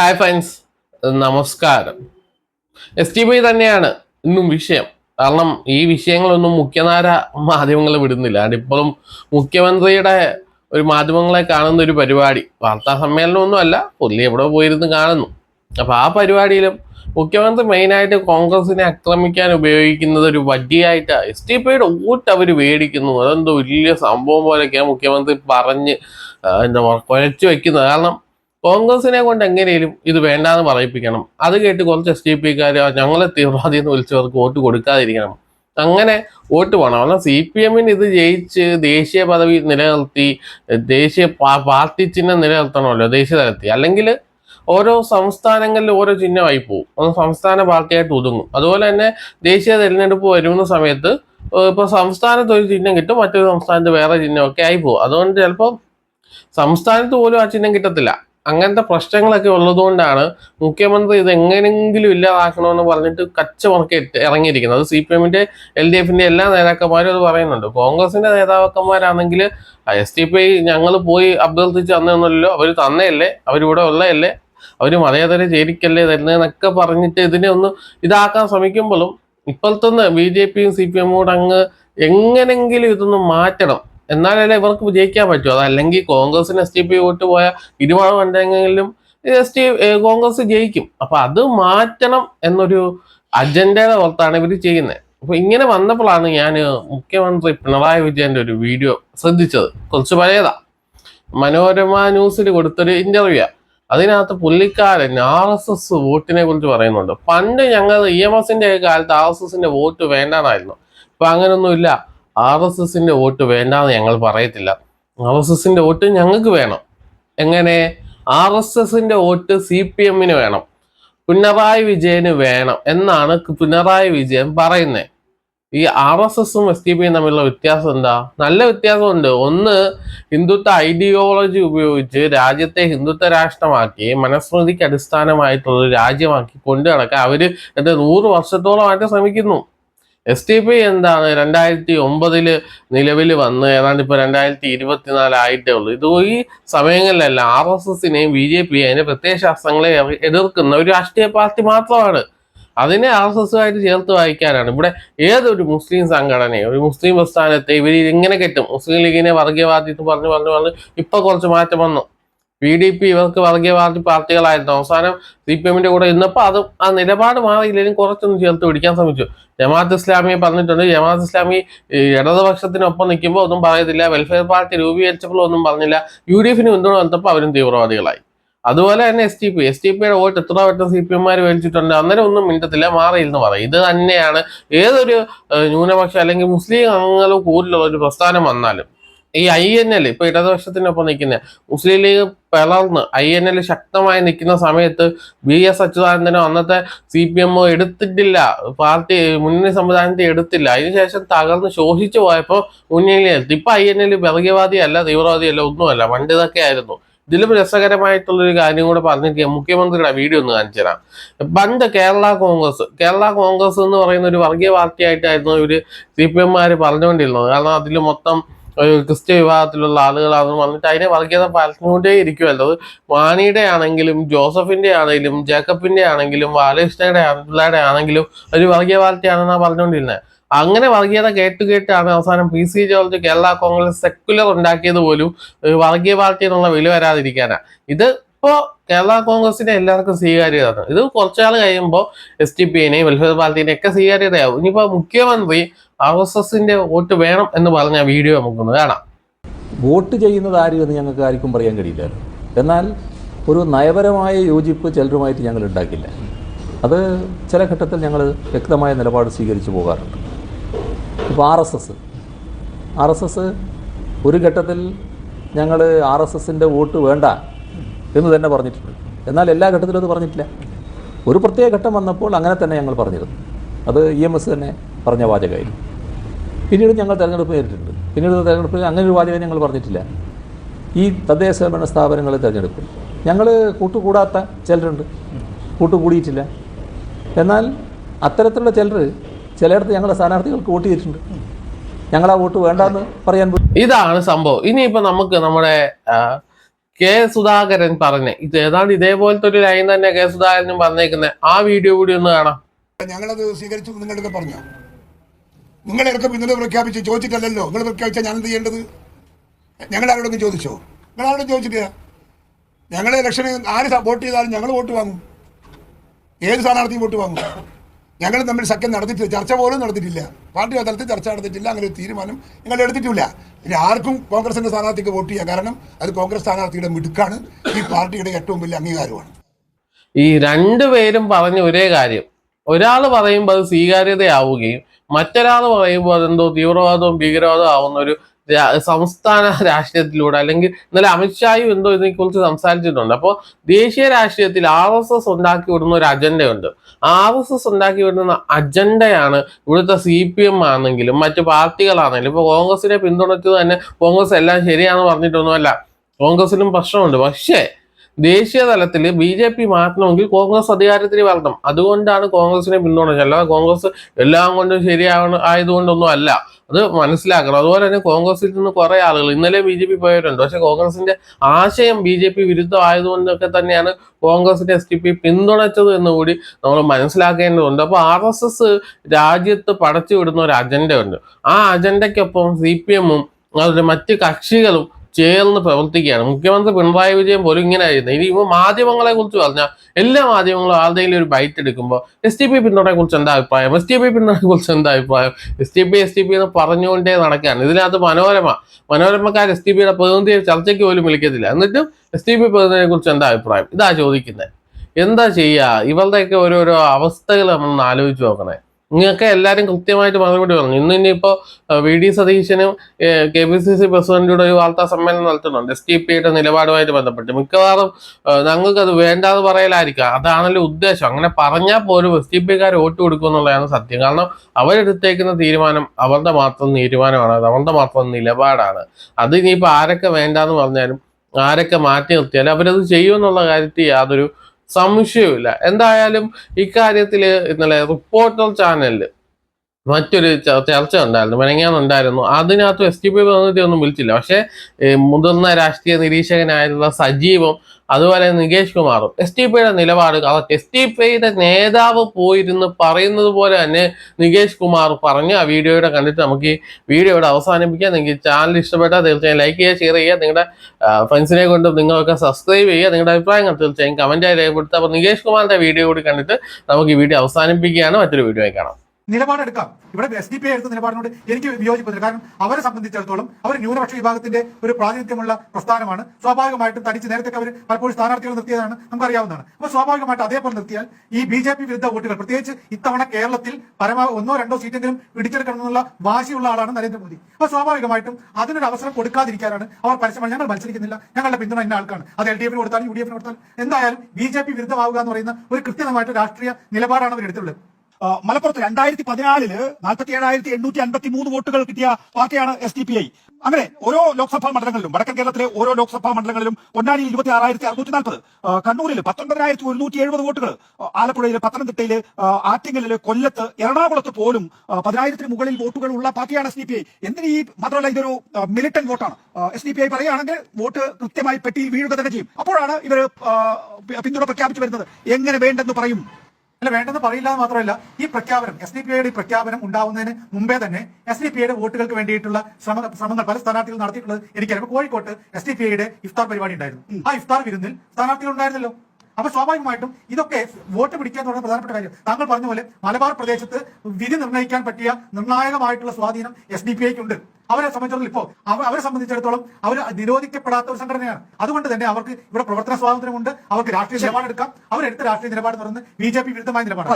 Hi friends നമസ്കാരം. S T B തന്നെയാണ് ഇന്നും വിഷയം. കാരണം ഈ വിഷയങ്ങളൊന്നും മുഖ്യധാര മാധ്യമങ്ങൾ വിടുന്നില്ല. അതിപ്പോഴും മുഖ്യമന്ത്രിയുടെ ഒരു മാധ്യമങ്ങളെ കാണുന്ന ഒരു പരിപാടി. വാർത്താ സമ്മേളനമൊന്നും അല്ല പുള്ളി എവിടെ പോയിരുന്ന് കാണുന്നു. അപ്പൊ ആ പരിപാടിയിലും മുഖ്യമന്ത്രി മെയിനായിട്ട് കോൺഗ്രസിനെ ആക്രമിക്കാൻ ഉപയോഗിക്കുന്നത് ഒരു വടിയായിട്ട് എസ് ടി പിയുടെ വോട്ട് അവർ മേടിക്കുന്നു. അതെന്തോ വലിയ സംഭവം പോലെയൊക്കെയാണ് മുഖ്യമന്ത്രി പറഞ്ഞ് എന്താ കുഴച്ചു വെക്കുന്നത്. കാരണം കോൺഗ്രസിനെ കൊണ്ട് എങ്ങനെയും ഇത് വേണ്ടാന്ന് പറയിപ്പിക്കണം. അത് കേട്ട് കുറച്ച് എസ് ഡി പിക്കാർ ഞങ്ങളെ തീവ്രവാദി എന്ന് വിളിച്ചവർക്ക് വോട്ട് കൊടുക്കാതിരിക്കണം. അങ്ങനെ വോട്ട് വേണം. കാരണം സി പി എമ്മിന് ഇത് ജയിച്ച് ദേശീയ പദവി നിലനിർത്തി ദേശീയ പാർട്ടി ചിഹ്നം നിലനിർത്തണമല്ലോ ദേശീയ തലത്തിൽ. അല്ലെങ്കിൽ ഓരോ സംസ്ഥാനങ്ങളിൽ ഓരോ ചിഹ്നമായി പോകും അത് സംസ്ഥാന പാർട്ടിയായിട്ട് ഒതുങ്ങും. അതുപോലെ തന്നെ ദേശീയ തെരഞ്ഞെടുപ്പ് വരുന്ന സമയത്ത് ഇപ്പൊ സംസ്ഥാനത്ത് ഒരു ചിഹ്നം കിട്ടും മറ്റൊരു സംസ്ഥാനത്ത് വേറെ ചിഹ്നമൊക്കെ ആയി പോകും അതുകൊണ്ട് ചിലപ്പോൾ സംസ്ഥാനത്ത് പോലും ആ ചിഹ്നം കിട്ടത്തില്ല. അങ്ങനത്തെ പ്രശ്നങ്ങളൊക്കെ ഉള്ളതുകൊണ്ടാണ് മുഖ്യമന്ത്രി ഇത് എങ്ങനെങ്കിലും ഇല്ലാതാക്കണമെന്ന് പറഞ്ഞിട്ട് കച്ചമറക്കി ഇറങ്ങിയിരിക്കുന്നത്. അത് സി പി എമ്മിന്റെ എൽ ഡി എഫിന്റെ എല്ലാ നേതാക്കന്മാരും അത് പറയുന്നുണ്ട്. കോൺഗ്രസിന്റെ നേതാക്കന്മാരാണെങ്കിൽ എസ് ടി പി ഞങ്ങൾ പോയി അഭ്യർത്ഥിച്ച് തന്നൊന്നുമല്ലോ അവർ തന്നെയല്ലേ? അവരിവിടെ ഉള്ളതല്ലേ? അവർ മതേതര ചേരിക്കല്ലേ തരുന്നതെന്നൊക്കെ പറഞ്ഞിട്ട് ഇതിനെ ഒന്ന് ഇതാക്കാൻ ശ്രമിക്കുമ്പോഴും ഇപ്പോഴത്തെ ബി ജെ പിയും സി പി എമ്മും കൂടെ അങ്ങ് എങ്ങനെങ്കിലും ഇതൊന്ന് മാറ്റണം. എന്നാലല്ലേ ഇവർക്ക് വിജയിക്കാൻ പറ്റൂ? അതല്ലെങ്കിൽ കോൺഗ്രസിന് എസ് ടി പി വോട്ട് പോയ ഇരുപത് ഉണ്ടെങ്കിലും എസ് ടി കോൺഗ്രസ് ജയിക്കും. അപ്പൊ അത് മാറ്റണം എന്നൊരു അജണ്ടയുടെ പുറത്താണ് ഇവർ ചെയ്യുന്നത്. അപ്പൊ ഇങ്ങനെ വന്നപ്പോഴാണ് ഞാൻ മുഖ്യമന്ത്രി പിണറായി വിജയന്റെ ഒരു വീഡിയോ ശ്രദ്ധിച്ചത്. കുറച്ച് പഴയതാ. മനോരമ ന്യൂസിൽ കൊടുത്തൊരു ഇന്റർവ്യൂ അതിനകത്ത് പുള്ളിക്കാരൻ ആർ എസ് എസ് വോട്ടിനെ കുറിച്ച് പറയുന്നുണ്ട്. പണ്ട് ഞങ്ങൾ ഇ എം എസിന്റെ കാലത്ത് ആർ എസ് എസിന്റെ വോട്ട് വേണ്ടാന്നായിരുന്നു. ഇപ്പൊ അങ്ങനൊന്നുമില്ല. ആർ എസ് എസിന്റെ വോട്ട് വേണ്ടാന്ന് ഞങ്ങൾ പറയത്തില്ല. ആർ എസ് എസിന്റെ വോട്ട് ഞങ്ങൾക്ക് വേണം. എങ്ങനെ? ആർ എസ് എസിന്റെ വോട്ട് സി പി എമ്മിന് വേണം. പിണറായി വിജയന് വേണം എന്നാണ് പിണറായി വിജയൻ പറയുന്നത് ഈ ആർ എസ് എസും എസ് ടി പിയും തമ്മിലുള്ള വ്യത്യാസം എന്താ? നല്ല വ്യത്യാസമുണ്ട്. ഒന്ന് ഹിന്ദുത്വ ഐഡിയോളജി ഉപയോഗിച്ച് രാജ്യത്തെ ഹിന്ദുത്വ രാഷ്ട്രമാക്കി മനസ്മൃതിക്ക് അടിസ്ഥാനമായിട്ടുള്ള രാജ്യമാക്കി കൊണ്ടു നടക്കാൻ അവർ എന്താ നൂറ് വർഷത്തോളമായിട്ട് ശ്രമിക്കുന്നു. എസ് ടി പി എന്താണ്? രണ്ടായിരത്തി ഒമ്പതിൽ നിലവിൽ വന്ന് ഏതാണ്ട് ഇപ്പൊ രണ്ടായിരത്തി ഇരുപത്തിനാല് ആയിട്ടേ ഉള്ളൂ ഇത് ഈ സമയങ്ങളിലല്ല ആർ എസ് എസിനെയും ബി ജെ പിയെയും അതിന്റെ പ്രത്യേക ശാസ്ത്രങ്ങളെ എതിർക്കുന്ന ഒരു രാഷ്ട്രീയ പാർട്ടി മാത്രമാണ്. അതിനെ ആർ എസ് എസുമായിട്ട് ചേർത്ത് വായിക്കാനാണ്. ഇവിടെ ഏതൊരു മുസ്ലിം സംഘടനയെ ഒരു മുസ്ലിം പ്രസ്ഥാനത്തെ ഇവർ ഇങ്ങനെ കെട്ടും. മുസ്ലിം ലീഗിനെ വർഗീയവാദി എന്ന് പറഞ്ഞു പറഞ്ഞു പറഞ്ഞു ഇപ്പൊ കുറച്ച് മാറ്റം വന്നു. പി ഡി പി ഇവർക്ക് വർഗീയവാദി പാർട്ടികളായിരുന്നു. അവസാനം സി പി എമ്മിന്റെ കൂടെ ഇന്നപ്പോൾ അത് ആ നിലപാട് മാറിയില്ലെങ്കിലും കുറച്ചൊന്ന് ചേർത്ത് പിടിക്കാൻ ശ്രമിച്ചു. ജമാഅത്ത് ഇസ്ലാമിയെ പറഞ്ഞിട്ടുണ്ട്. ജമാഅത്ത് ഇസ്ലാമി ഇടതുപക്ഷത്തിനൊപ്പം നിൽക്കുമ്പോൾ ഒന്നും പറയത്തില്ല. വെൽഫെയർ പാർട്ടി രൂപീകരിച്ചപ്പോൾ ഒന്നും പറഞ്ഞില്ല. യു ഡി എഫിന് പിന്തുണ വന്നപ്പോൾ അവരും തീവ്രവാദികളായി. അതുപോലെ തന്നെ S T P S T പിയുടെ വോട്ട് എത്ര വട്ടം സി പി എംമാർ വലിച്ചിട്ടുണ്ട് അന്നേരം ഒന്നും മിണ്ടത്തില്ല. മാറിയില്ലെന്ന് പറയും. ഇത് തന്നെയാണ് ഏതൊരു ന്യൂനപക്ഷ അല്ലെങ്കിൽ മുസ്ലിം അംഗങ്ങളും കൂടുതലുള്ള ഒരു പ്രസ്ഥാനം വന്നാലും. ഈ ഐ എൻ എൽ ഇപ്പൊ ഇടതുപക്ഷത്തിനൊപ്പം നിൽക്കുന്ന മുസ്ലിം ലീഗ് പിളർന്ന് ഐ എൻ എൽ ശക്തമായി നിൽക്കുന്ന സമയത്ത് ബി എസ് അച്യുതാനന്ദനോ അന്നത്തെ സി പി എമ്മോ എടുത്തിട്ടില്ല. പാർട്ടി മുന്നണി സംവിധാനത്തെ എടുത്തില്ല. അതിനുശേഷം തകർന്ന് ശോഷിച്ചു പോയപ്പോൾ മുന്നണിയിലെത്തി ഇപ്പൊ ഐ എൻ എൽ വർഗീയവാദിയല്ല തീവ്രവാദിയല്ല ഒന്നുമല്ല. പണ്ട് ഇതൊക്കെ ആയിരുന്നു. ഇതിലും രസകരമായിട്ടുള്ളൊരു കാര്യം കൂടെ പറഞ്ഞിട്ട് മുഖ്യമന്ത്രിയുടെ വീഡിയോ ഒന്ന് കാണിച്ചു തരാം. പണ്ട് കേരള കോൺഗ്രസ് കേരള കോൺഗ്രസ് എന്ന് പറയുന്ന ഒരു വർഗീയ പാർട്ടിയായിട്ടായിരുന്നു ഇവർ സി പി എംമാര് പറഞ്ഞുകൊണ്ടിരുന്നത്. കാരണം അതിൽ മൊത്തം ക്രിസ്ത്യ വിഭാഗത്തിലുള്ള ആളുകളാണെന്ന് പറഞ്ഞിട്ട് അതിനെ വർഗീയത പരത്തുകൊണ്ടേ ഇരിക്കുമല്ലോ. വാണിയുടെ ആണെങ്കിലും ജോസഫിന്റെ ആണെങ്കിലും ജേക്കബിന്റെ ആണെങ്കിലും ബാലകൃഷ്ണയുടെ പിള്ളേരുടെ ആണെങ്കിലും ഒരു വർഗീയ പാർട്ടിയാണെന്നാണ് പറഞ്ഞുകൊണ്ടിരുന്നത് അങ്ങനെ വർഗീയത കേട്ട് കേട്ടാണ് അവസാനം പി സി ജോർജ് കേരള കോൺഗ്രസ് സെക്കുലർ ഉണ്ടാക്കിയത് പോലും വർഗീയ പാർട്ടി എന്നുള്ള വില വരാതിരിക്കാനാ. ഇത് ഇപ്പോ കേരള കോൺഗ്രസിന്റെ എല്ലാവർക്കും സ്വീകാര്യതാണ് ഇത് കുറച്ചാൾ കഴിയുമ്പോൾ എസ് ടി പിനെയും വെൽഫെയർ പാർട്ടിനെയും ഒക്കെ സ്വീകാര്യതയാവും. ഇനിയിപ്പോ മുഖ്യമന്ത്രി ആർ എസ് എസിന്റെ വോട്ട് വേണം എന്ന് പറഞ്ഞ വീഡിയോ നമുക്കൊന്ന് കാണാം. വോട്ട് ചെയ്യുന്നത് ആര് എന്ന് ഞങ്ങൾക്ക് ആർക്കും പറയാൻ കഴിയില്ല. എന്നാൽ ഒരു നയപരമായ യോജിപ്പ് ചിലരുമായിട്ട് ഞങ്ങൾ ഉണ്ടാക്കില്ല. അത് ചില ഘട്ടത്തിൽ ഞങ്ങൾ വ്യക്തമായ നിലപാട് സ്വീകരിച്ചു പോകാറുണ്ട്. ഇപ്പോൾ R S S R S S ഒരു ഘട്ടത്തിൽ ഞങ്ങൾ ആർ എസ് എസിന്റെ വോട്ട് വേണ്ട എന്ന് തന്നെ പറഞ്ഞിട്ടുണ്ട്. എന്നാൽ എല്ലാ ഘട്ടത്തിലും അത് പറഞ്ഞിട്ടില്ല. ഒരു പ്രത്യേക ഘട്ടം വന്നപ്പോൾ അങ്ങനെ തന്നെ ഞങ്ങൾ പറഞ്ഞിരുന്നു. അത് ഇ എം എസ് തന്നെ പറഞ്ഞ വാചകമായിരുന്നു. പിന്നീട് ഞങ്ങൾ തെരഞ്ഞെടുപ്പ് നേരിട്ടിട്ടുണ്ട്. പിന്നീട് തെരഞ്ഞെടുപ്പ് അങ്ങനെ ഒരു വാചകം ഞങ്ങൾ പറഞ്ഞിട്ടില്ല. ഈ തദ്ദേശ ഭരണ സ്ഥാപനങ്ങളെ തിരഞ്ഞെടുപ്പ് ഞങ്ങൾ കൂട്ടുകൂടാത്ത ചിലരുണ്ട്. കൂട്ടുകൂടിയിട്ടില്ല. എന്നാൽ അത്തരത്തിലുള്ള ചിലർ ചിലയിടത്ത് ഞങ്ങളുടെ സ്ഥാനാർത്ഥികൾക്ക് വോട്ട് ചെയ്തിട്ടുണ്ട്. ഞങ്ങൾ ആ വോട്ട് വേണ്ടെന്ന് പറയാൻ ഇതാണ് സംഭവം. ഇനിയിപ്പോ നമുക്ക് നമ്മുടെ കെ സുധാകരൻ പറഞ്ഞേ ഇത് ഏതാണ്ട് ഇതേപോലത്തെ ഒരു ലൈൻ തന്നെ കെ സുധാകരനും പറഞ്ഞേക്കുന്നത് ആ വീഡിയോ കൂടി ഒന്ന് കാണാം. ഞങ്ങളത് സ്വീകരിച്ചു നിങ്ങളൊക്കെ പറഞ്ഞു? നിങ്ങളിടക്ക് പിന്തുണ പ്രഖ്യാപിച്ച് ചോദിച്ചിട്ടല്ലല്ലോ. നിങ്ങൾ പ്രഖ്യാപിച്ചാൽ ഞാൻ എന്ത് ചെയ്യേണ്ടത്? ഞങ്ങൾ ആരോടൊക്കെ ചോദിച്ചോ? നിങ്ങൾ ആരോടും ചോദിച്ചിട്ടില്ല. ഞങ്ങൾ ഇലക്ഷന് ആര് വോട്ട് ചെയ്താലും ഞങ്ങൾ വോട്ട് വാങ്ങും. ഏത് സ്ഥാനാർത്ഥിയും വോട്ട് വാങ്ങും. ഞങ്ങൾ തമ്മിൽ സഖ്യം നടത്തിയിട്ടില്ല. ചർച്ച പോലും നടത്തിയിട്ടില്ല. പാർട്ടി തലത്തിൽ ചർച്ച നടത്തിയിട്ടില്ല. അങ്ങനെ ഒരു തീരുമാനം നിങ്ങൾ എടുത്തിട്ടില്ല. ഇനി ആർക്കും കോൺഗ്രസിന്റെ സ്ഥാനാർത്ഥിക്ക് വോട്ട് ചെയ്യാം. കാരണം അത് കോൺഗ്രസ് സ്ഥാനാർത്ഥിയുടെ മിടുക്കാണ്. ഈ പാർട്ടിയുടെ ഏറ്റവും വലിയ അംഗീകാരമാണ്. ഈ രണ്ടുപേരും പറഞ്ഞ ഒരേ കാര്യം. ഒരാൾ പറയുമ്പോൾ അത് സ്വീകാര്യതയാവുകയും മറ്റൊരാൾ പറയുമ്പോൾ അതെന്തോ തീവ്രവാദവും ഭീകരവാദവും ആവുന്ന ഒരു സംസ്ഥാന രാഷ്ട്രീയത്തിലൂടെ അല്ലെങ്കിൽ ഇന്നലെ അമിത്ഷായും എന്തോ ഇതിനെക്കുറിച്ച് സംസാരിച്ചിട്ടുണ്ട്. അപ്പോൾ ദേശീയ രാഷ്ട്രീയത്തിൽ ആർ എസ് എസ് ഉണ്ടാക്കി വിടുന്ന ഒരു അജണ്ടയുണ്ട്. ആർ എസ് എസ് ഉണ്ടാക്കി വിടുന്ന അജണ്ടയാണ് ഇവിടുത്തെ സി പി എം ആണെങ്കിലും മറ്റു പാർട്ടികളാണെങ്കിലും. ഇപ്പോൾ കോൺഗ്രസിനെ പിന്തുണച്ചത് തന്നെ കോൺഗ്രസ് എല്ലാം ശരിയാണെന്ന് പറഞ്ഞിട്ടൊന്നുമല്ല. കോൺഗ്രസിലും പ്രശ്നമുണ്ട്. പക്ഷേ ദേശീയ തലത്തിൽ ബി ജെ പി മാറ്റണമെങ്കിൽ കോൺഗ്രസ് അധികാരത്തിൽ വരണം. അതുകൊണ്ടാണ് കോൺഗ്രസിനെ പിന്തുണച്ചത്. അല്ലാതെ കോൺഗ്രസ് എല്ലാം കൊണ്ടും ശരിയാവണ ആയതുകൊണ്ടൊന്നും അല്ല. അത് മനസ്സിലാക്കണം. അതുപോലെ തന്നെ കോൺഗ്രസിൽ നിന്ന് കുറെ ആളുകൾ ഇന്നലെ ബി ജെ പി പോയവരുണ്ട് പക്ഷെ കോൺഗ്രസിന്റെ ആശയം ബി ജെ പി വിരുദ്ധമായതുകൊണ്ടൊക്കെ തന്നെയാണ് കോൺഗ്രസിന്റെ എസ് ടി പി പിന്തുണച്ചത് എന്ന് കൂടി നമ്മൾ മനസ്സിലാക്കേണ്ടതുണ്ട്. അപ്പോൾ ആർ എസ് എസ് രാജ്യത്ത് പടച്ചു വിടുന്ന ഒരു അജണ്ടയുണ്ട്. ആ അജണ്ടയ്ക്കൊപ്പം സി പി എമ്മും അതുപോലെ മറ്റ് കക്ഷികളും ചേർന്ന് പ്രവർത്തിക്കുകയാണ്. മുഖ്യമന്ത്രി പിണറായി വിജയൻ പോലും ഇങ്ങനെ ആയിരുന്നു. ഇനി ഇപ്പോൾ മാധ്യമങ്ങളെ കുറിച്ച് പറഞ്ഞാൽ എല്ലാ മാധ്യമങ്ങളും ആരുടെയും ഒരു ബൈറ്റ് എടുക്കുമ്പോൾ എസ് ടി പി പിന്തുണയെ കുറിച്ച് എന്താ അഭിപ്രായം? എസ് ടി പി പിന്തുണയെ കുറിച്ച് എന്താ അഭിപ്രായം? S T P S T P എന്ന് പറഞ്ഞുകൊണ്ടേ നടക്കുകയാണ്. ഇതിനകത്ത് മനോരമ മനോരമക്കാർ എസ് ടി പിയുടെ പ്രതിനിധിയെ ചർച്ചയ്ക്ക് പോലും വിളിക്കത്തില്ല. എന്നിട്ടും എസ് ടി പി പ്രതിനിധിയെ കുറിച്ച് എന്താ അഭിപ്രായം? ഇതാ ചോദിക്കുന്നത് എന്താ ചെയ്യുക ഇവരുടെയൊക്കെ ഓരോരോ അവസ്ഥകൾ നമ്മൾ ആലോചിച്ച് നോക്കണേ. നിങ്ങൾക്ക് എല്ലാവരും കൃത്യമായിട്ട് മറുപടി പറഞ്ഞു ഇന്ന് ഇനിയിപ്പോൾ വി ഡി സതീശനും കെ പി സി സി പ്രസിഡന്റിയുടെ ഒരു വാർത്താ സമ്മേളനം നടത്തുന്നുണ്ട്. എസ് ടി പിയുടെ നിലപാടുമായിട്ട് ബന്ധപ്പെട്ട്. മിക്കവാറും ഞങ്ങൾക്ക് അത് വേണ്ടാന്ന് പറയലായിരിക്കാം. അതാണല്ലോ ഉദ്ദേശം. അങ്ങനെ പറഞ്ഞാൽ പോലും എസ് ടി പിക്കാർ വോട്ട് കൊടുക്കും എന്നുള്ളതാണ് സത്യം. കാരണം അവരെടുത്തേക്കുന്ന തീരുമാനം അവരുടെ മാത്രം തീരുമാനമാണ്. അത് അവരുടെ മാത്രം നിലപാടാണ്. അത് ഇനിയിപ്പോൾ ആരൊക്കെ വേണ്ടാന്ന് പറഞ്ഞാലും ആരൊക്കെ മാറ്റി നിർത്തിയാലും അവരത് ചെയ്യുമെന്നുള്ള കാര്യത്തിൽ യാതൊരു സംശയവുമില്ല. എന്തായാലും ഇക്കാര്യത്തിൽ ഇന്നലെ റിപ്പോർട്ടർ ചാനലിൽ മറ്റൊരു ചർച്ച ഉണ്ടായിരുന്നു. മെനങ്ങാന്നുണ്ടായിരുന്നു അതിനകത്ത് എസ് ടി പി പ്രതിനിധി ഒന്നും വിളിച്ചില്ല. പക്ഷെ മുതിർന്ന രാഷ്ട്രീയ നിരീക്ഷകനായിരുന്ന സജീവും അതുപോലെ നികേഷ് കുമാറും എസ് ടി പിയുടെ നിലപാട് കറക്റ്റ് എസ് ടി പിയുടെ നേതാവ് പോയിരുന്ന് പറയുന്നത് പോലെ തന്നെ നികേഷ് കുമാർ പറഞ്ഞു. ആ വീഡിയോയുടെ കണ്ടിട്ട് നമുക്ക് ഈ വീഡിയോ ഇവിടെ അവസാനിപ്പിക്കാം. നിങ്ങൾക്ക് ചാനൽ ഇഷ്ടപ്പെട്ടാൽ തീർച്ചയായും ലൈക്ക് ചെയ്യുക ഷെയർ ചെയ്യുക. നിങ്ങളുടെ ഫ്രണ്ട്സിനെ കൊണ്ടും നിങ്ങളൊക്കെ സബ്സ്ക്രൈബ് ചെയ്യുക. നിങ്ങളുടെ അഭിപ്രായങ്ങൾ തീർച്ചയായും കമന്റായി രേഖപ്പെടുത്തുക. അപ്പോൾ നികേഷ് കുമാറിന്റെ വീഡിയോ കൂടി കണ്ടിട്ട് നമുക്ക് ഈ വീഡിയോ അവസാനിപ്പിക്കുകയാണ്. മറ്റൊരു വീഡിയോ കാണാം. നിലപാടെടുക്കാം. ഇവിടെ എസ് ഡി പി എടുത്ത നിലപാടിനോട് എനിക്ക് വിയോജിപ്പത്തില്ല കാരണം അവരെ സംബന്ധിച്ചിടത്തോളം അവർ ന്യൂനപക്ഷ വിഭാഗത്തിന്റെ ഒരു പ്രാതിനിധ്യമുള്ള പ്രസ്ഥാനമാണ്. സ്വാഭാവികമായിട്ടും തടിച്ച് നേരത്തെ അവർ പലപ്പോഴും സ്ഥാനാർത്ഥികൾ നിർത്തിയതാണ് നമുക്കറിയാവുന്നതാണ്. അപ്പോൾ സ്വാഭാവികമായിട്ട് അതേപോലെ നിർത്തിയാൽ ഈ ബി ജെ പി വിരുദ്ധ വോട്ടുകൾ പ്രത്യേകിച്ച് ഇത്തവണ കേരളത്തിൽ പരമാവധി ഒന്നോ രണ്ടോ സീറ്റെങ്കിലും പിടിച്ചെടുക്കണമെന്നുള്ള വാശിയുള്ള ആളാണ് നരേന്ദ്രമോദി. അപ്പോൾ സ്വാഭാവികമായിട്ടും അതിനൊരു അവസരം കൊടുക്കാതിരിക്കാനാണ് അവർ പരസ്യമായി ഞങ്ങൾ മത്സരിക്കുന്നില്ല. ഞങ്ങളുടെ പിന്തുണ ഇന്ന ആൾക്കാണ്. അത് എൽ ഡി എഫിന് കൊടുത്താലും യു ഡി എഫിന് കൊടുത്താലും എന്തായാലും ബി ജെ പി വിരുദ്ധമാവുക എന്ന് പറയുന്ന ഒരു കൃത്യമായിട്ട് രാഷ്ട്രീയ നിലപാടാണ് അവർ എടുത്തുള്ളത്. മലപ്പുറത്ത് രണ്ടായിരത്തി പതിനാലിൽ നാൽപ്പത്തി ഏഴായിരത്തി എണ്ണൂറ്റി അൻപത്തി മൂന്ന് വോട്ടുകൾ കിട്ടിയ പാർട്ടിയാണ് എസ് ഡി പി ഐ അങ്ങനെ ഓരോ ലോക്സഭാ മണ്ഡലങ്ങളിലും വടക്കൻ കേരളത്തിലെ ഓരോ ലോക്സഭാ മണ്ഡലങ്ങളിലും പൊന്നാനിയിൽ ഇരുപത്തി ആറായിരത്തി അറുന്നൂറ്റി നാൽപ്പത് കണ്ണൂരിൽ പത്തൊൻപതിനായിരത്തി ഒരുന്നൂറ്റി എഴുപത് വോട്ടുകൾ ആലപ്പുഴയിൽ പത്തനംതിട്ടയിൽ ആറ്റിങ്ങലിൽ കൊല്ലത്ത് എറണാകുളത്ത് പോലും പതിനായിരത്തിന് മുകളിൽ വോട്ടുകൾ ഉള്ള പാർട്ടിയാണ് എസ് ഡി പി ഐ എന്തിന് ഈ മാത്രമല്ല ഇതൊരു മിലിറ്റന്റ് വോട്ടാണ്. എസ് ഡി പി ഐ പറയുകയാണെങ്കിൽ വോട്ട് കൃത്യമായി പെട്ടിയിൽ വീഴുക തന്നെ ചെയ്യും. അപ്പോഴാണ് ഇവർ പിന്തുണ പ്രഖ്യാപിച്ചു വരുന്നത്. എങ്ങനെ വേണ്ടെന്ന് പറയും? അല്ല വേണ്ടെന്ന് പറയില്ല എന്ന് മാത്രമല്ല ഈ പ്രഖ്യാപനം എസ് ഡി പി ഐയുടെ പ്രഖ്യാപനം ഉണ്ടാവുന്നതിന് മുമ്പേ തന്നെ എസ് ഡി പി ഐയുടെ വോട്ടുകൾക്ക് വേണ്ടിയിട്ടുള്ള ശ്രമ ശ്രമങ്ങൾ പല സ്ഥാനാർത്ഥികൾ നടത്തിയിട്ടുള്ളത് എനിക്കറിയാം. കോഴിക്കോട്ട് എസ് ഡി പി ഐയുടെ ഇഫ്താർ പരിപാടി ഉണ്ടായിരുന്നു. ആ ഇഫ്താർ വിരുന്നിൽ സ്ഥാനാർത്ഥികൾ ഉണ്ടായിരുന്നല്ലോ. അപ്പൊ സ്വാഭാവികമായിട്ടും ഇതൊക്കെ വോട്ട് പിടിക്കാൻ പറയുന്ന പ്രധാനപ്പെട്ട കാര്യം. താങ്കൾ പറഞ്ഞ പോലെ മലബാർ പ്രദേശത്ത് വിധി നിർണയിക്കാൻ പറ്റിയ നിർണായകമായിട്ടുള്ള സ്വാധീനം എസ് ഡി പി ഐക്ക് ഉണ്ട്. അവരെ സംബന്ധിച്ചിടത്തോളം ഇപ്പോൾ അവ- അവരെ സംബന്ധിച്ചിടത്തോളം അവർ നിരോധിക്കപ്പെടാത്ത ഒരു സംഘടനയാണ്. അതുകൊണ്ട് തന്നെ അവർക്ക് ഇവിടെ പ്രവർത്തന സ്വാതന്ത്ര്യമുണ്ട്. അവർക്ക് രാഷ്ട്രീയ നിലപാടെടുക്കാം. അവരെടുത്ത രാഷ്ട്രീയ നിലപാട് തുറന്ന് ബി ജെ പി വിരുദ്ധമായ നിലപാടാണ്.